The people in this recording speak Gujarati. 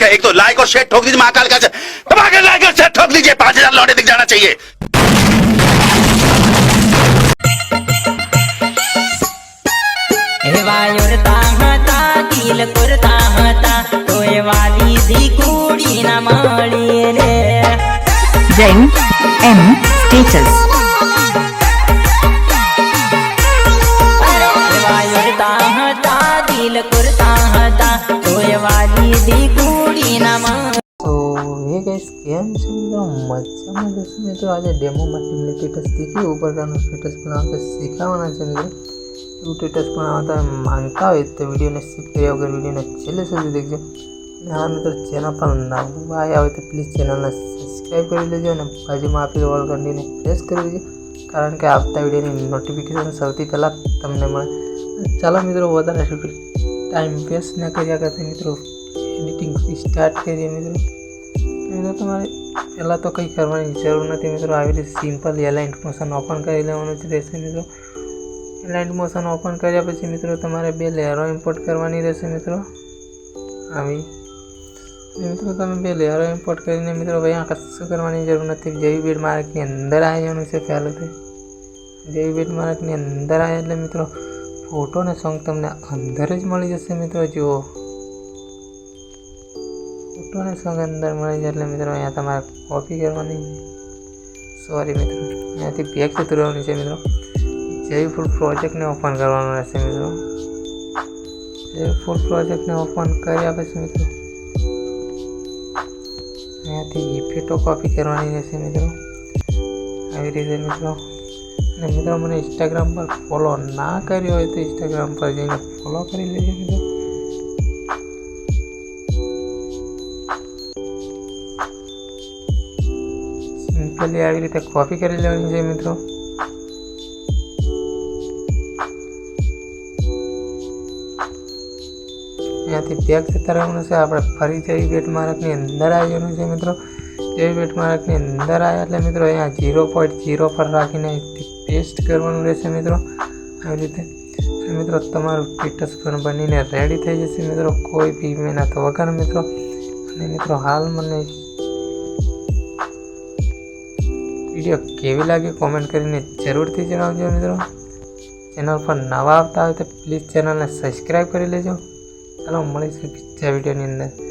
ठीक है एक तो लाइक और शेयर ठोक दीजिए महाकाल का दबाकर लाइक और शेयर ठोक दीजिए पांच हजार लौटे दिख जाना चाहिए Then M status. એ ગઈસ કેમ છે મિત્રો મજામાં જશે મિત્રો, આજે ડેમો માટે એમને સ્ટેટસ દીધી ઉપર કારનું સ્ટેટસ પણ આપણે શીખવાના છે, મિત્રો. એવું સ્ટેટસ પણ આવતા માંગતા હોય તો વિડીયોને સ્કીપ કર્યા વગર વિડીયોને છેલ્લે સુધી દેખજો. અને હા મિત્રો ચેનલ પર નવા આવ્યા હોય તો પ્લીઝ ચેનલને સબસ્ક્રાઈબ કરી લેજો અને બાજુમાં આપેલ ઓલ ઘંટીને પ્રેસ કરી દેજો. કારણ કે આવતા વિડીયોની નોટિફિકેશન સૌથી પહેલાં તમને મળે. ચાલો મિત્રો, વધારે ટાઈમ વેસ્ટ ન કર્યા કરતા મિત્રો એડિટિંગ સ્ટાર્ટ કરીએ, મિત્રો. મિત્રો તમારે પહેલાં તો કંઈ કરવાની જરૂર નથી મિત્રો. આવી રીતે સિમ્પલ એલાઇન્ટ મોશન ઓપન કરી લેવાનું જ રહેશે મિત્રો. એલાઇન્ટ મોશન ઓપન કર્યા પછી મિત્રો તમારે બે લેયરો ઇમ્પોર્ટ કરવાની રહેશે મિત્રો. આવી. મિત્રો તમે બે લેયરો ઇમ્પોર્ટ કરીને મિત્રો ભાઈ આ કશું કરવાની જરૂર નથી. જેવી બેડ માર્કની અંદર આવી જવાનું છે પહેલુંથી. જેવી બેડ માર્કની અંદર આવે એટલે મિત્રો ફોટો ને સોંગ તમને અંદર જ મળી જશે મિત્રો. જુઓ. ફોટોને સોંગ અંદર મળી જાય એટલે મિત્રો અહીંયા તમારે કોપી કરવાની. સોરી મિત્રો. અહીંયાથી બેગ ઉતરવાની છે મિત્રો. જેવી ફૂલ પ્રોજેક્ટને ઓપન કરવાનું રહેશે મિત્રો. જેવી ફૂલ પ્રોજેક્ટને ઓપન કર્યા પછી મિત્રો, અહીંયાથી ઇફેટો કોપી કરવાની રહેશે મિત્રો. આવી રીતે મિત્રો. અને મિત્રો મને ઇન્સ્ટાગ્રામ પર ફોલો ના કર્યો હોય તો ઇન્સ્ટાગ્રામ પર જઈને ફોલો કરી લેજો મિત્રો. સિમ્પલી આવી રીતે કોપી કરી લેવાની છે મિત્રો અહીંયાથી બેગ જતા રહેવાનું છે આપણે ફરી જેવી બેટ માર્કની અંદર આવી જવાનું છે મિત્રો જેવી બેટ માર્કની અંદર આવ્યા એટલે મિત્રો અહીંયા ઝીરો પોઈન્ટ ઝીરો પર રાખીને પેસ્ટ કરવાનું રહેશે મિત્રો આવી રીતે અને મિત્રો તમારું સ્ટેટસ પણ બનીને રેડી થઈ જશે મિત્રો કોઈ બી મહેનત વગર મિત્રો અને મિત્રો હાલ મને વીડિયો કેવી લાગી કોમેન્ટ કરીને જરૂરથી જણાવજો મિત્રો. ચેનલ પર નવા આવતા હોય તો પ્લીઝ ચેનલને સબસ્ક્રાઈબ કરી લેજો. ચાલો મળીશું બીજા વિડીયોની અંદર.